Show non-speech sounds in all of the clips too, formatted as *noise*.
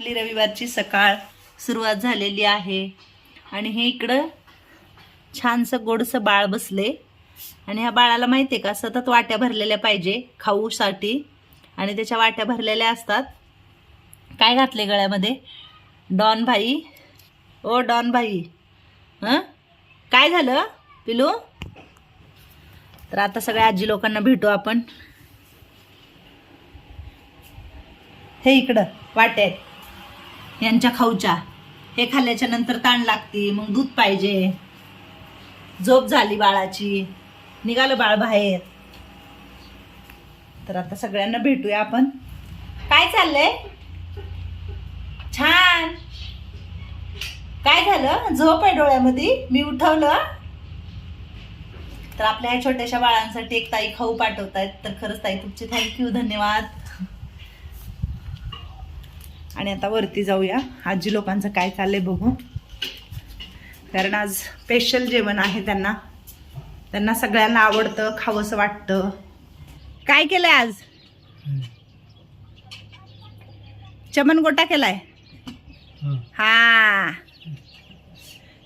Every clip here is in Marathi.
आपली रविवारची सकाळ सुरुवात झालेली आहे. आणि हे इकडं छानसं गोडसं बाळ बसले. आणि ह्या बाळाला माहिती आहे का सतत वाट्या भरलेल्या पाहिजे खाऊसाठी. आणि त्याच्या वाट्या भरलेल्या असतात. काय घातले गळ्यामध्ये? डॉन भाई. ओ डॉन भाई. हं? काय झालं पिलू? तर आता सगळ्या आजी लोकांना भेटू आपण. हे इकडं वाट्यात यांच्या खाऊच्या. हे खाल्ल्याच्या नंतर ताण लागते मग दूध पाहिजे. झोप झाली बाळाची. निघालं बाळ बाहेर. तर आता सगळ्यांना भेटूया आपण. काय चाललंय? छान. काय झालं? झोप आहे डोळ्यामध्ये. मी उठवलं. तर आपल्या ह्या छोट्याशा बाळांसाठी एक ताई खाऊ पाठवतायत. तर खरंच ताई तुमचे थँक्यू धन्यवाद. आणि आता वरती जाऊया. आजी लोकांचं काय चाललंय बघू. कारण आज स्पेशल जेवण आहे त्यांना. त्यांना सगळ्यांना आवडतं खावंसं वाटतं. काय केलंय आज? चमन गोटा केलाय? हा.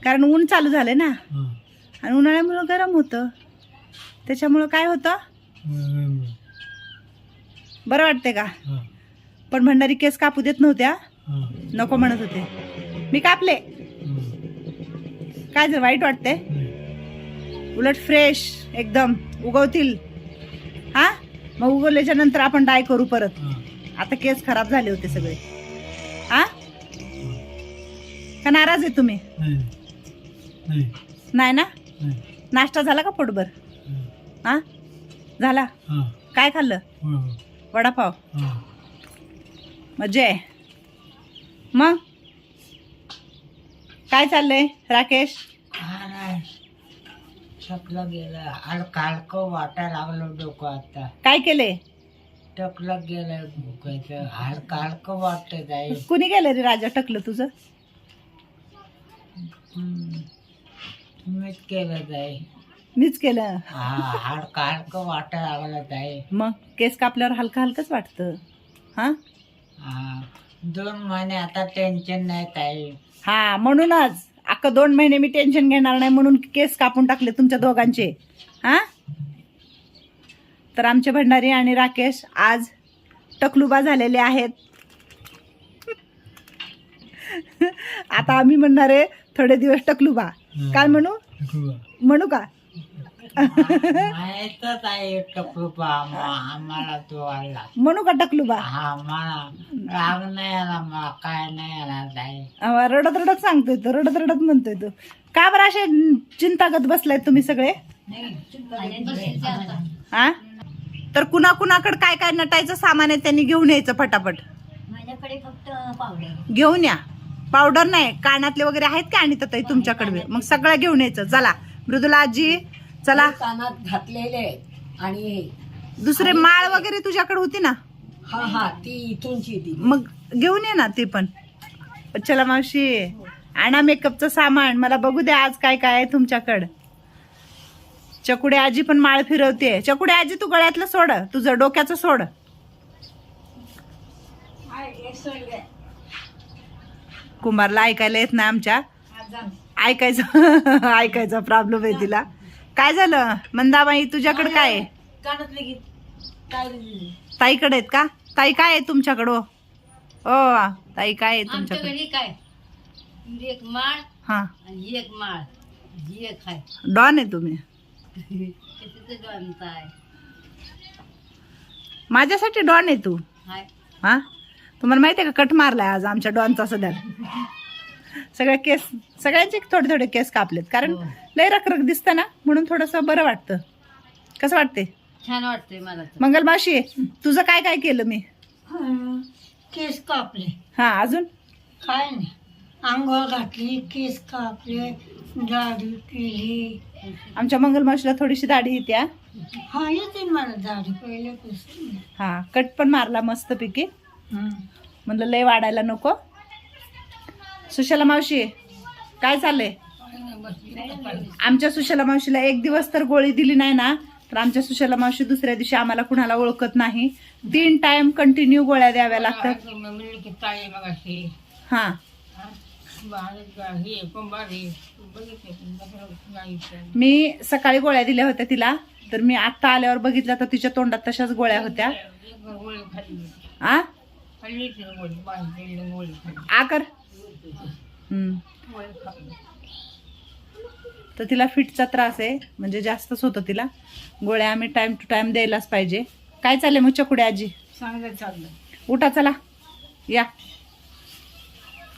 कारण ऊन चालू झालंय ना. आणि उन्हाळ्यामुळं गरम होतं. त्याच्यामुळं काय होतं? बरं वाटते का? पण भंडारी केस कापू देत नव्हत्या. नको म्हणत होते. मी कापले. काय झालं वाईट वाटते? उलट फ्रेश एकदम उगवतील. हा? मग उगवल्याच्या नंतर आपण डाय करू परत. आता केस खराब झाले होते सगळे. हा? का नाराज आहे तुम्ही? नाही. ना? नाश्ता झाला का पोटभर? हा? झाला. काय खाल्लं? वडापाव. मजा. आहे मग? काय चाललंय राकेश? टकलं गेलं. हलकं हलकं वाटा लागलं डोकं आता. काय केले? टकलं गेलं भुकायचं हलकं हलकं वाटत आहे कुणी गेलं रे राजा टकलं तुझं? हम्म. तुम्हीच केलं जाय मीच केलं? हा हलकं हलकं वाटा लागलं आहे मग? केस कापल्यावर हलकं हलकंच वाटतं. हा? हा. दोन महिने आता टेन्शन नाही आहे हा म्हणूनच. अख्खा दोन महिने मी टेन्शन घेणार नाही म्हणून केस कापून टाकले तुमच्या दोघांचे. हा? तर आमचे भंडारी आणि राकेश आज टकलुबा झालेले आहेत. *laughs* आता आम्ही म्हणणार आहे थोडे दिवस टकलुबा. काय म्हणू? म्हणू का? माहीतच आहे टकरूपा आम्हाला तो आला म्हणू का टकलुबा? हा मला राग नाही आला मला काय नाही आला ताई. अहो, रडत रडत सांगतोय तो रडत रडत म्हणतोय तो. का बरं असे चिंतागत बसलाय तुम्ही सगळे? हा तर कुणा कुणाकडे काय काय नटायचं सामान आहे त्यांनी घेऊन यायचं फटाफट? माझ्याकडे फक्त पावडर. घेऊन या. पावडर नाही कानातले वगैरे आहेत का आणि ताई तुमच्याकडे? मग सगळं घेऊन यायचं. चला मृदुला आजी चला. कानात घातलेले आणि दुसरे माळ वगैरे तुझ्याकडे होती ना? हा हा ती इथूनची ती. मग घेऊन ये ना ते पण. चला मावशी. आणा मेकअपचं सामान. मला बघू द्या आज काय काय आहे तुमच्याकडं. चकुडे आजी पण माळ फिरवते. चकुडे आजी तू गळ्यातलं सोड. तुझं डोक्याचं सोड. कुंभारला ऐकायला येत नाही आमच्या. ऐकायचं *laughs* ऐकायचा प्रॉब्लेम आहे तिला. काय झालं? मंदाबाई तुझ्याकडे काय? आहे कानातले घे काय ताईकडे आहेत का? ताई काय आहे तुमच्याकडं? ओ ताई काय आहे तुमच्याकडे? काय? ही एक माळ हा. आणि ही एक माळ. ही एक आहे डॉन आहे तुम्ही? किती डॉनचा आहे. माझ्यासाठी डॉन आहे तू. हाय. हा? तुम्हाला माहिती आहे का कट मारलाय आज आमच्या डॉनचा सध्या? सगळे केस सगळ्यांचे थोडे थोडे केस कापलेत. कारण हो. लय रखरख दिसतं ना म्हणून थोडस बरं वाटतं. कसं वाटते? छान वाटतंय मला तर. तुझं काय काय केलं मी? केस कापले. हा अजून? काय नाही. आंघोळ घातली केस कापले दाढी केली. आमच्या मंगल मावशीला थोडीशी दाढी येते हा. हा येते मला दाढी पहिल्यापासून. हा कट पण मारला मस्त पैकी म्हणलं लय वाढायला नको. सुशाला मावशी काय चाललंय? आमच्या सुशाला मावशीला एक दिवस तर गोळी दिली नाही ना तर आमच्या सुशाला मावशी दुसऱ्या दिवशी आम्हाला कुणाला ओळखत नाही. तीन टाइम कंटिन्यू गोळ्या द्याव्या लागतात. हा. मी सकाळी गोळ्या दिल्या होत्या तिला तर मी आता आल्यावर बघितलं तर तिच्या तोंडात तशाच गोळ्या होत्या. आ? आ कर तर तिला फिटचा त्रास आहे म्हणजे जास्तच होतं तिला. गोळ्या आम्ही टाइम टू टाइम द्यायलाच पाहिजे. काय चाललंय मग चकुड्या आजी? चांगलं चाललं उठा चला. या.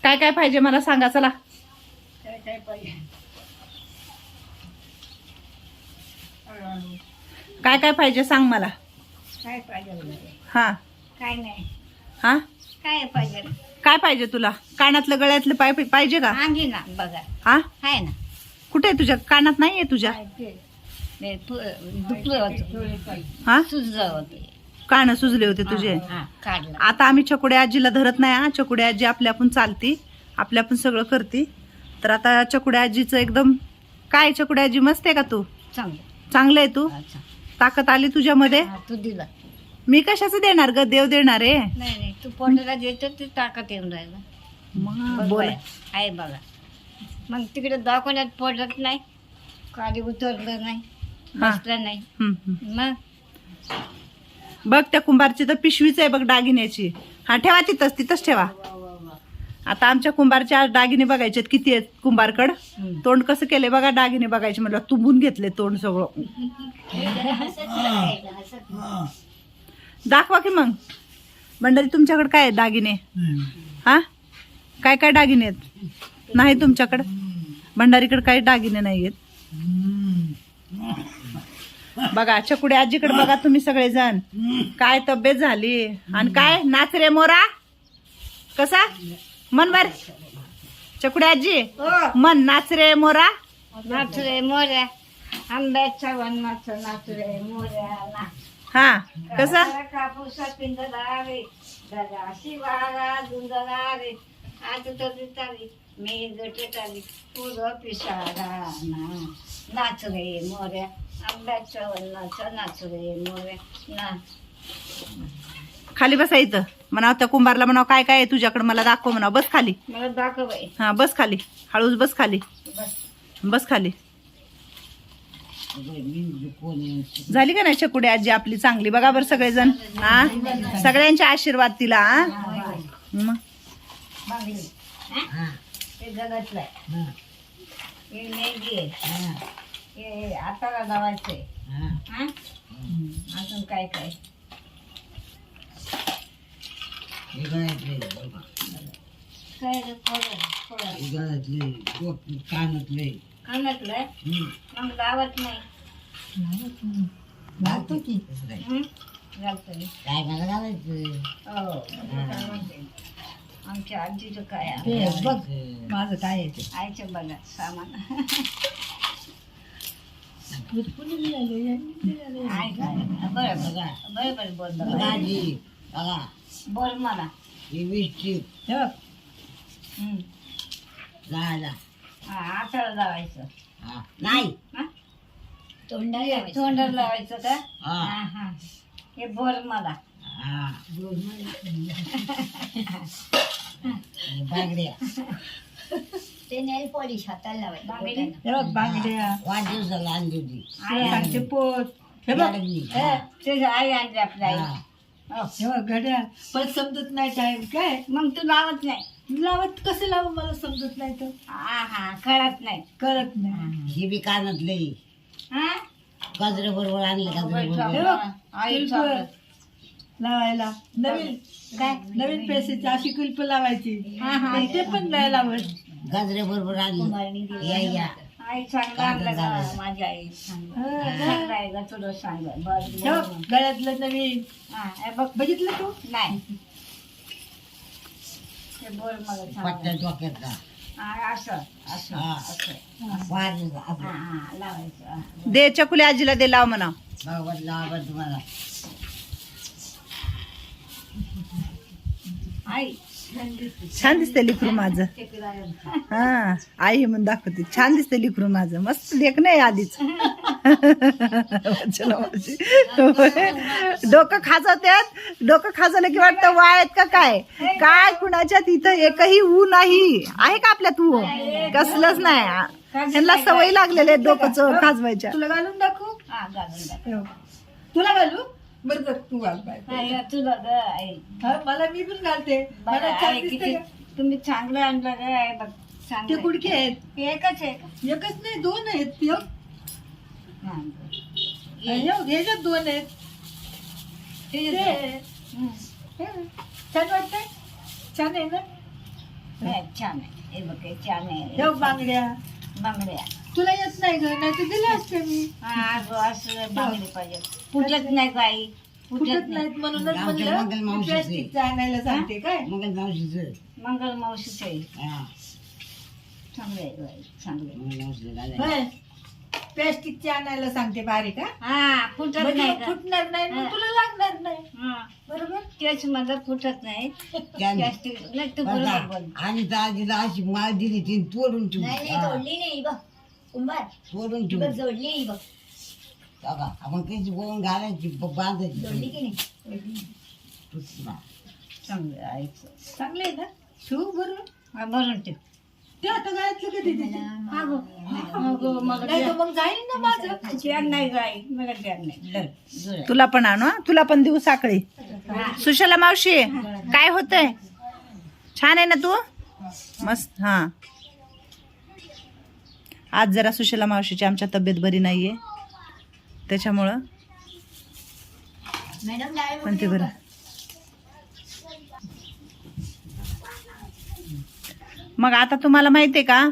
काय काय पाहिजे मला सांगा चला. काय काय पाहिजे? काय काय पाहिजे सांग मला. काय पाहिजे? हा. काय नाही. हा? काय पाहिजे? काय पाहिजे तुला? कानातलं गळ्यातलं पाय पाहिजे का? आणली ना बघा. हा? आहे ना. कुठे आहे तुझ्या? कानात नाहीये तुझ्या? हा कान सुजले होते तुझे. आता आम्ही चकुड्या आजीला धरत नाही हा. चकुड्या आजी आपल्या आपण चालती आपल्या आपण सगळं करते. तर आता चकुड्या आजीचं एकदम काय चकुड्या आजी? मस्त आहे का तू? चांगलं. आहे तू? ताकद आली तुझ्यामध्ये? तू दिला. मी कशाचं देणार ग? देव देणार आहे. नाही नाही तू पोटाला देतो ते ताकद येऊन राहिला. मग बोल. आहे. बघा. मग तिकडे दवाखान्यात पडत नाही खाली उतरलं नाही हा. बसलं नाही. हम्म, हम्म. मग? बघ त्या कुंभारची तर पिशवीच आहे बघ दागिन्याची. हा ठेवा तिथंच तिथंच ठेवा. आता आमच्या कुंभारचे आज दागिने बघायचे आहेत. किती आहेत कुंभारकड? हम्म. तोंड कसं केले बघा दागिने बघायचे. म्हटलं तुंबून घेतले तोंड सगळं. *laughs* दाखवा की मग. भंडारी तुमच्याकडे काय दागिने? हा? काय काय दागिने आहेत? नाही तुमच्याकडे? भंडारीकडे काही दागिने नाही आहेत. बघा चकुडे आजीकडे बघा तुम्ही सगळेजण. काय तब्येत झाली? आणि काय? नाच रे मोरा. कसा? मन बर चकुडे आजी मन नाच रे मोरा. नाचरे मोऱ्या. आंब्याच्या वनाचं नाचरे मोऱ्या. नाच हा कसा? कापूसा पिंजरा रे दादा शिवारा दुंदरा रे आज तर तारी मी गटे तारी पुरं पिसारा ना. नाच रे मोऱ्या आंब्याच्या वनाचं नाच रे मोऱ्या नाच खाली बसायचं म्हणाव त्या कुंभारला म्हणाव काय काय आहे तुझ्याकडे? मला दाखव म्हणाव. बस खाली. मला दाखव हा बस खाली. हळूच बस खाली. बस. बस खाली. झाली का नाही चकुडी आजी आपली चांगली? बघा बरं सगळेजण. हा? सगळ्यांचे आशीर्वाद तिला हा? हे. हे लावायचंय. हा? अजून काय काय? काय. कानातले. मग नाही. घालतो की. हं? घालतोय. काय मला घालायचं हो. आमच्या आजीचं काय ते आहे? बघ माझं काय आहे ते. आईचं बघा सामान. आहे काय? बरं बघा. बरं बरं बोल बघा भाजी बघा. बोल मला. ही हं. हा, लावायचं. हा. नाही. हा? तोंडाला तोंडाला लावायचं का? हा. हा हा. हे बोल मला. हा. *laughs* बांगड्या. ते नेल पॉलिश हाताला लावायचं. हे बघ बांगड्या. वाढदिवसाला आणली होती. आई पोत. हे हे, ते आई आणली आपल्या आई. हो. घड्या पण समजत नाही टाइम काय? मग तू लावत नाही. लावत कसं लावू मला समजत नाही तर? हा हा कळत नाही कळत नाही. ही बी कानातले हा? गजरे बरोबर आणले गजरे हे बरोबर. बघ, आई चालत. लावायला. नवीन काय? नवीन पैशाची अशी कुल्प लावायची. हा हा. पण ते पण नाही लावत. गजरे बरोबर आणले. या या. आई चांगलं आणलं का? माझी आई चांगलं. चांगलं आहे का? तुला चांगलं बस बस. गळ्यातलं नवीन. हा हे बघ. बघितलं तू? नाही. ते बोल मला पट्ट्या चांगलं डोक्यात का हा, असं असं हा. असं. वाढलं हा हा लावायचं. हा. दे चकुली आजीला दे लाव म्हणा. भागवत तुम्हाला. आई छान दिसते. लिकरू माझं. हा आई म्हणून दाखवते. छान दिसते लिकरू माझं. मस्त लेख नाही आधीच. डोकं खाजवत्यात डोकं खाजवलं की वाटतं वाळत का काय? काय कुणाच्यात इथं एकही ऊ नाही. आहे का आपल्यात ऊ? कसलंच नाही. त्यांना सवय लागलेले आहेत डोकं खाजवायच्या. तुला घालून दाखवू. तुला घालू? बरं बरं तू घाल बाय नाही, तुला ग आई. हा, मला मी पण घालते. मला बघा, छान आई, दिसते किती का? तुम्ही चांगलं आणलं ग आई बघ ते चांगलं कुडके आहेत. एकच आहे. का एकच नाही दोन आहेत. ह्यो. हा, ह्याच्यात दोन आहेत. ते- ते. हं. हं. छान वाटतंय? छान आहे ना? नाही, छान आहे. हे बघ हे छान आहे. ह्यो बांगड्या. बांगड्या. तुला येत नाही ग नाही तर दिले असते मी. हा असं बांगडी पाहिजे. फुटत नाही आई फुटत नाहीत म्हणूनच आमच्या म्हणलं मंगल मावशीचे. प्लॅस्टिकचं आणायला सांगते काय? मग मावशीचं मंगल मावशीच आहे. हा. चांगलं आहे ग आई, चांगलं आहे. मंगल मावशीचं घालायचं. होय. प्लॅस्टिकचे आणायला सांगते बारीक हा हा फुटत म्हणजे नाही मग का? फुटणार नाही मग हा. तुला लागणार नाही. हा. बरोबर? तेच माझं फुटत नाही. त्याने- प्लास्टिक नाही तू बरं बरोबर का? बोल. आणि दाजीला अशी माळ दिली ती तोडून ठेवली. हा, नाही बघ. कुंभार तोडून ठेवली. जोडली बघ. आपण त्याची बोलून घालायची ब- बांधायची. नाही? तुटला. चांगलं आहे आईचं चांगले आहे ना? ठेवू बरोबर भरून ठेव. ते आता गायचं कधी तिथे? गो. गो, मला नाही तर द्या. मग जाईल ना माझं. द्यान नाही गाई मला द्यान नाही. धर, धर. तुला पण आणू हा? तुला पण देऊ साखळी. सुशला मावशी काय होतंय? छान आहे ना तू? मस्त हा. आज जरा सुशला मावशीची आमच्या तब्येत बरी नाहीये. त्याच्यामुळं पण ते बरं? मग आता तुम्हाला माहिती आहे का?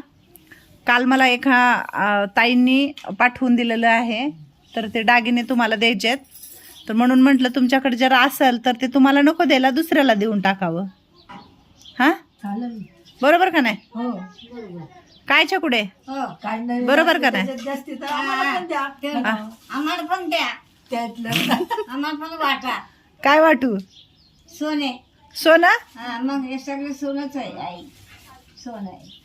काल मला एका ताईंनी पाठवून दिलेलं आहे. तर ते दागिने तुम्हाला द्यायचे आहेत तर म्हणून म्हटलं तुमच्याकडे जर असेल तर ते तुम्हाला नको द्यायला दुसऱ्याला देऊन टाकावं. हा? बरोबर का नाही? कायच्या कुठे? हो काय नाही बरोबर का नाही? त्याच्यात आम्हाला पण द्या. ते हा. आम्हाला पण द्या. त्यातलं. आम्हाला पण वाटा. काय वाटू? सोने. सोनं? हा मग हे सगळं सोनच आहे आई. सोन आहे.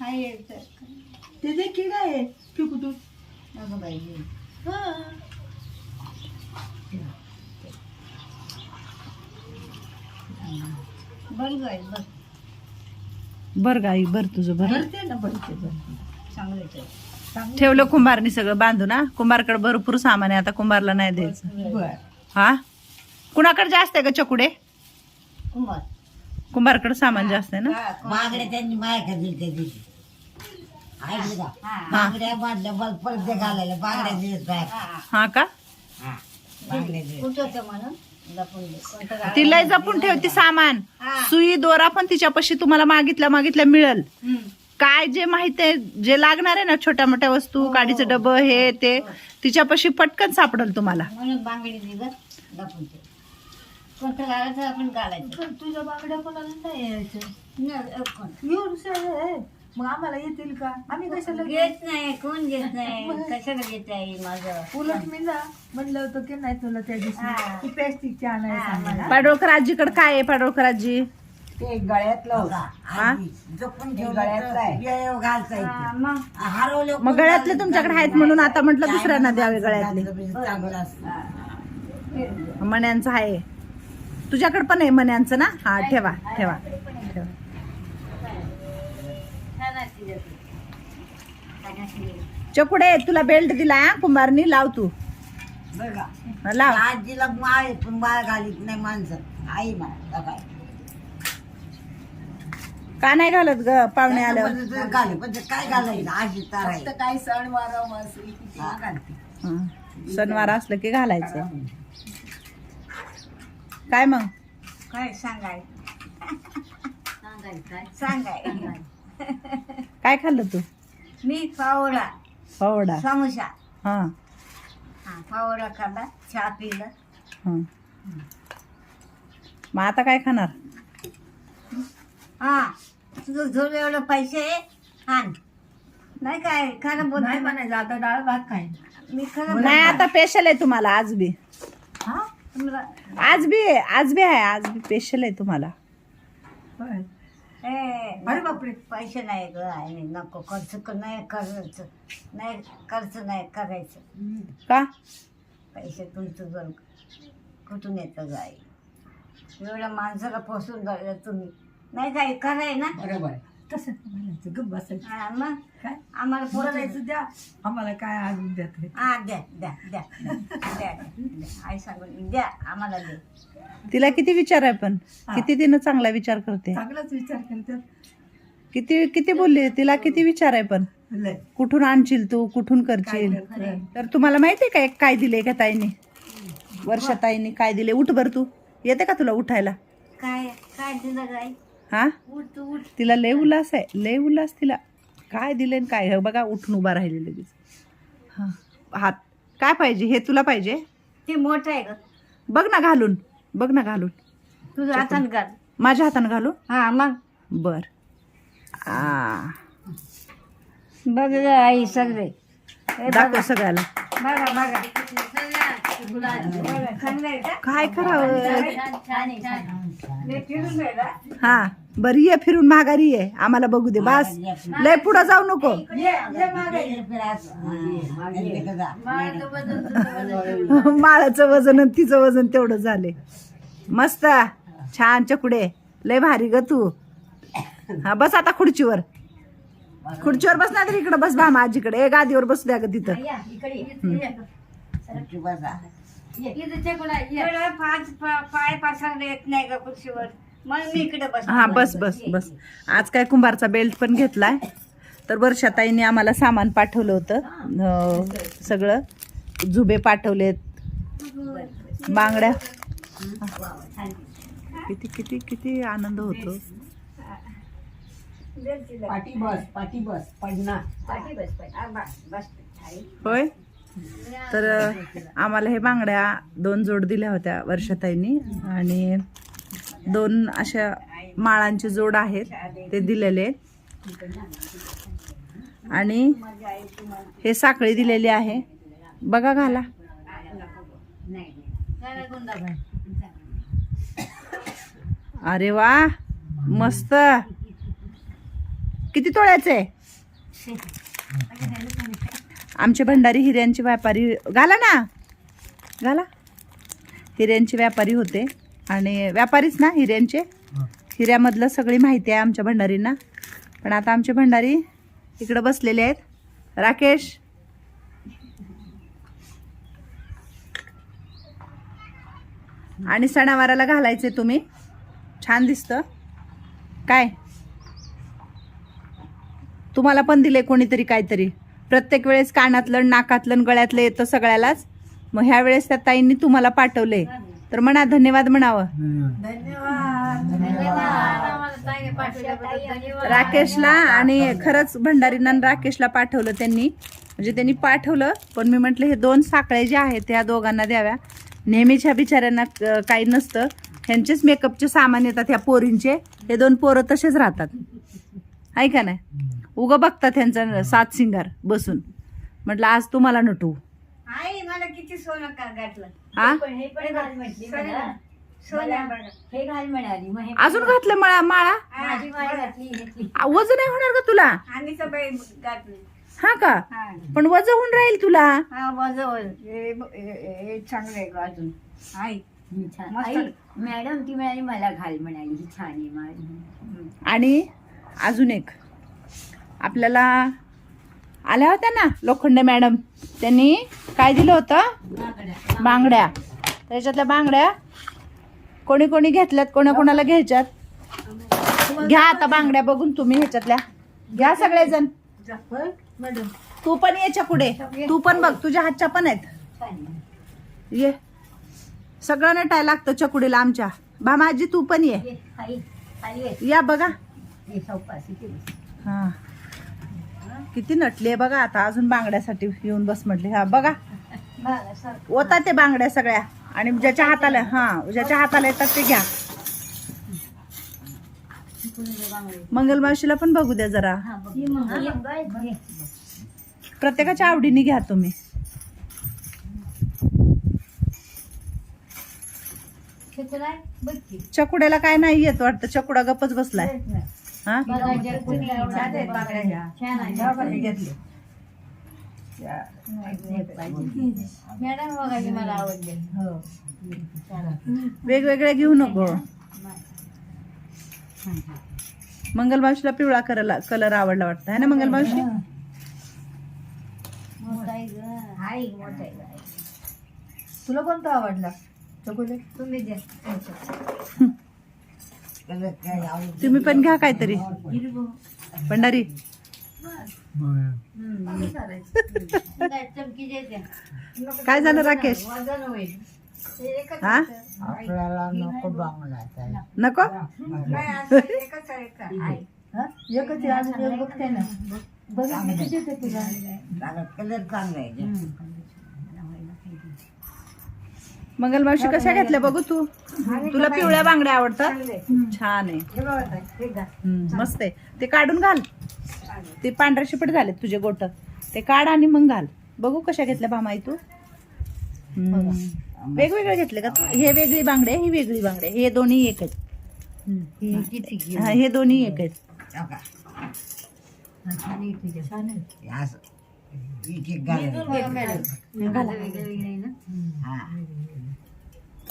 हाय एक तर. ते जे किडा आहे पिकुटू अगं बाई हा. बरं गाई बरं. बर गाई बर तुझं बर भरते ना भरते भरते. चांगलंच आहे चांगलं ठेवलं कुंभारनी सगळं बांधून हा कुंभारकडे भरपूर सामान आहे आता कुंभारला नाही द्यायचं. बर. हा? कुणाकडे जास्त आहे का चकुडे? कुंभार. कुंभारकडे सामान जास्त आहे ना? हा, त्यांनी ऐकलं का? हा, बांगड्या बांधल्या बरं परत ते घालायला. बांगड्या दिलेत बाहेर. हा. हा. का? हा बांगड्या दिलेत. कुठं होतं म्हणून? लपून दे. कोणतं गाव? ती लय जपून ठेवती सामान. हा. सुई दोरा पण तिच्यापाशी तुम्हाला मागितल्या मागितल्या मिळेल. काय जे माहीत आहे जे लागणार आहे ना छोट्या मोठ्या वस्तू काडीचं डबं हे ते तिच्यापाशी पटकन सापडेल तुम्हाला. आपण मग आम्हाला येतील का? आम्ही कशाला? घेत नाही कोण घेत *laughs* नाही? कशाला घेत आहे माझं? उलट मी ना म्हणलं होतं की नाही तुला त्या हा. दिवशी तू प्लॅस्टिकचे हा, सांगितलं. पाडोळकर आजीकडे काय आहे पाडोळकर आजी? ते गळ्यातलं हा? जपून गळ्यातलं आहे. घालता हा, येते मग? हरवले मग गळ्यातले तुमच्याकडे आहेत म्हणून आता म्हटलं दुसऱ्यांना द्यावे गळ्यातले. चांगलं असतं. हा. ते- मण्यांचं आहे. तुझ्याकडे पण आहे मण्यांचं ना? हा ठेवा ठेवा. चकुडे तुला बेल्ट दिला कुंभारनी लाव तू. लाव. आजीला माळ आहे, पण माळ घालीत नाही माणसं. आई माळ काय का नाही घालत ग? पाहुणे आल्यावर. घाले पण ते काय घालायचं? आजी तार आहे. फक्त काय सण वारा असेल की ते हा. घालते. हं. सणवार असलं की घालायचं. काय मग? काय? सांगाय. सांगाय. काय खाल्लं तू? मी पावडा पवडा समोसा. हा. हा पावडा खाल्ला चहा पिलं. हं. मग आता काय खाणार? हा तुझं झोल एवढं पैसे आण. नाही काय खरं बोल नाही म्हणायचं आता डाळ भात खाईन. मी खरं नाही आता स्पेशल आहे तुम्हाला आज बी. हा मला आज बी आहे आज बी आहे आज बी स्पेशल आहे तुम्हाला. होय. ए, अरे बापरे. पैसे नाही ग आहे नको खर्च क- नाही करायचं नाही खर्च नाही करायचं. का? पैसे तुमचं जर कुठून येतं गाई एवढ्या माणसाला पोसून जायला तुम्ही. नाही काय कराय ना? बरोबर तसं म्हणायचं गप्प बसायचं. हा, मग? काय? आम्हाला पोरायचं बोलायचं द्या. आम्हाला काय आणून. हा द्या द्या द्या. द्या द्या. आई सांगून द्या आम्हाला दे. तिला किती विचार आहे पण? हा. किती तिनं चांगला विचार करते? चांगलाच विचार करतात किती किती बोलली? तिला किती विचार आहे पण? लय. कुठून आणशील तू? कुठून काय करशील? करतात? तर तुम्हाला माहिती आहे का एक काय दिले का ताईने? वर्षा ताईने काय दिले? उठ बर तू. येते का तुला उठायला? काय काय दिलं गाई हा? उठ तू उठ. तिला लय उल्हास आहे. लय उल्हास तिला. काय दिले न काय? हे बघा उठून उभा राहिली लगेच. हा. हात. काय पाहिजे? हे तुला पाहिजे? ते मोठं आहे ग. बघ ना घालून. बघ ना घालून. तुझं हाताने घाल. माझ्या हातानं घालू? हा मग. बर. आ. बघ ग आई सगळे. हे दाखव बघा सगळ्याला. बघा बघा. बघा, चांगलं आहे का? काय करावं? छान आहे छान हे फिरून दे ना. हा. बरी ये फिरून माघारी ये आम्हाला बघू दे बस. लय पुढं जाऊ नको. माळाचं वजन आणि तिचं वजन तेवढं झाले मस्त. छान चकुडे. लय भारी ग तू. हा बस आता खुर्चीवर. खुर्चीवर बस ना तर इकडे बस भामा आजीकडे ए गादीवर बसू द्या ग तिथं. पाय पासांना येत नाही का खुर्चीवर. मग मी इकडे बस हा बस बस बस. आज काय कुंभारचा बेल्ट पण घेतलाय. तर वर्षाताईने आम्हाला सामान पाठवलं होतं. अं, सगळं. जुबे पाठवलेत. बांगड्या. किती किती किती आनंद होतो. पाठी बस पाठी बस पडणार बस होय? तर अं, आम्हाला हे बांगड्या दोन जोड दिल्या होत्या वर्षाताईंनी. आणि दोन अशा माळांचे जोड आहेत ते दिलेले. आणि हे साखळी दिलेली आहे. बघा घाला. अरे वा मस्त. किती तोळ्याचे? आमचे भंडारी हिऱ्यांचे व्यापारी घाला ना. घाला. हिऱ्यांचे व्यापारी होते. आणि व्यापारीच ना हिऱ्यांचे? हिऱ्यामधलं सगळी माहिती आहे आमच्या भंडारींना. पण आता आमचे भंडारी इकडं बसलेले आहेत. राकेश. आणि सणावाराला घालायचे तुम्ही. छान दिसतं. काय? तुम्हाला पण दिले कोणीतरी काहीतरी. प्रत्येक वेळेस कानातलं नाकातलं गळ्यातलं येतं सगळ्यालाच. मग ह्या वेळेस त्या ताईंनी तुम्हाला पाठवले तर म्हणा धन्यवाद म्हणावं. राकेशला आणि खरंच भंडारींना राकेशला पाठवलं त्यांनी. म्हणजे त्यांनी पाठवलं पण मी म्हटलं हे दोन साखळे जे आहेत त्या दोघांना द्याव्या. नेहमीच्या बिचाऱ्यांना काही नसतं. ह्यांचेच मेकअपचे सामान येतात ह्या पोरींचे. हे दोन पोरं तसेच राहतात. आहे का नाही? उगं बघतात ह्यांचा सात सिंगार बसून. म्हटलं आज तुम्हाला नटू. आई मला सोनं का घातलं? हा हे पण घाल म्हटली मला. सोनं बघा. हे घाल म्हणाली मग हे अजून घातलं माळा माळा? माझी माळ घातली घेतली. आ, वजन नाही होणार का तुला? आणि घातली. हा का? हा. पण वजन होऊन राहील तुला. हा वजवळ हे ब- हे- हे चांगलं आहे ग अजून. आई. छान. मस्त. आई मॅडम ती म्हणाली मला घाल म्हणाली. ही छान आहे माळ. आणि अजून एक. आपल्याला आल्या होत्या ना लोखंडे मॅडम? त्यांनी काय दिलं होतं? बांगड्या. त्याच्यातल्या बांगड्या कोणी कोणी घेतल्यात कोणा कोणाला घ्यायच्यात? घ्या आता बांगड्या बघून तुम्ही ह्याच्यातल्या. घ्या सगळेजण. मॅडम तू पण याच्यापुढे तू पण बघ तुझ्या हातच्या पण आहेत. ये. सगळं नटायला लागतं चकुडीला आमच्या. भामाजी तू पण ये. ये, बघा. हा. किती नटले बघा आता अजून बांगड्यासाठी येऊन बस म्हटले. हा बघा. होता ते बांगड्या सगळ्या. आणि ज्याच्या हाताला हा ज्याच्या हाताला येतात ते घ्या. मंगलमावशीला पण बघू द्या जरा. प्रत्येकाच्या आवडीने घ्या तुम्ही. आहे? चकुड्याला काय नाही येत वाटतं? चकुडा गप्पच बसलाय. हा? मॅडम बघायची मला आवडले. हो. वेगवेगळ्या घेऊ नको. मंगलमावशीला पिवळा कलर कलर आवडला वाटतं. है ना मंगलमावशी? आहे आहे ग. तुला कोणता आवडला? चकोले तुम्ही द्या. तुम्ही पण घ्या काहीतरी भंडारी काय झालं राकेश हा आपल्याला नको बांगला. नको एकच आहे का आहे. हा? एकच आहे, अजून एक बघते ना त्याला कलर चांगला आहे मंगलमावशी कशा घेतल्या बघू तू? तुला पिवळ्या बांगड्या आवडतात? छान आहे. मस्त आहे. ते काढून घाल. ते पांढऱ्या शिपट झालेत तुझे गोट ते काढ आणि मग घाल. बघू कशा घेतल्या बामाई तू. वेगवेगळे घेतले का? तू? हे वेगळी बांगडे ही वेगळी बांगडे. हे दोन्ही एक आहेत. हे? हा, हे दोन्ही एक आहेत. एक एक. घाला.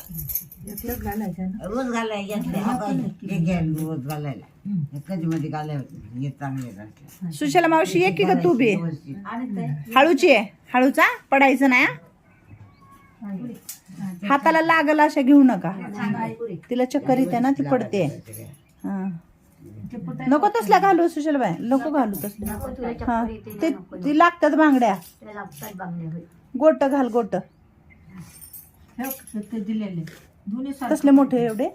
हा. घालायचं रोज घालायला हो का? हे हे कधी मध्ये हे चांगले. सुशाला मावशी ये की ग तू बी? हळूची आहे. हळूचा? पडायचं नाही हा? हाताला लागल अशा घेऊ नका. तिला चक्कर येते ना ती पडते. हा. नको तसल्या घालू सुशाल बाय नको घालू तसल्या. तुला हा. ते लागतात बांगड्या. तुला लागतात बांगड्या होय. गोट घाल गोट. ते दिलेले. दोन्ही सारखे. तसले मोठे एवढे?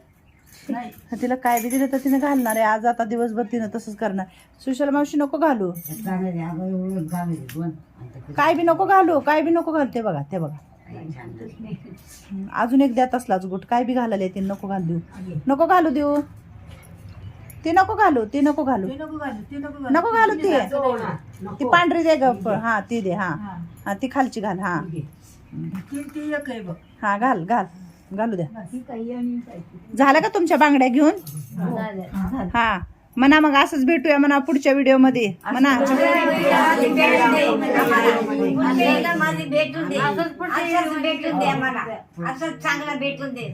नाही. हा, तिला काय बी दिलं तर तिने घालणार आहे. आज आता दिवसभर तिनं तसंच करणार. सुशाल मावशी नको घालू. चांगले अगं रोज घालायचे दोन आणि ते काय बी नको घालू काय बी नको घालू. ते बघा ते बघा. अजून एक द्या तसलाच गोट. काय बी घालायला येते नको घालू देऊ. नको घालू देऊ. ते नको घालू ते नको घालू. ते नको घालू ते नको नको घालू दोन्ही ते. पांढरी दे ग प- हा ती दे हा. हा. हा ती खालची घाल हा. तीन ती एक आहे बघ. हा घाल घाल. घालू द्या. ही काही आणि काही. झालं का तुमच्या बांगड्या घेऊन? झालं. हा म्हणा मग असंच भेटूया म्हणा पुढच्या व्हिडिओमध्ये म्हणा. आपल्याला माझी भेटून दे असंच भेटून दे मला असंच चांगलं भेटून दे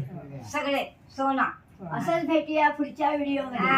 सगळे सोना असंच भेटूया पुढच्या व्हिडिओमध्ये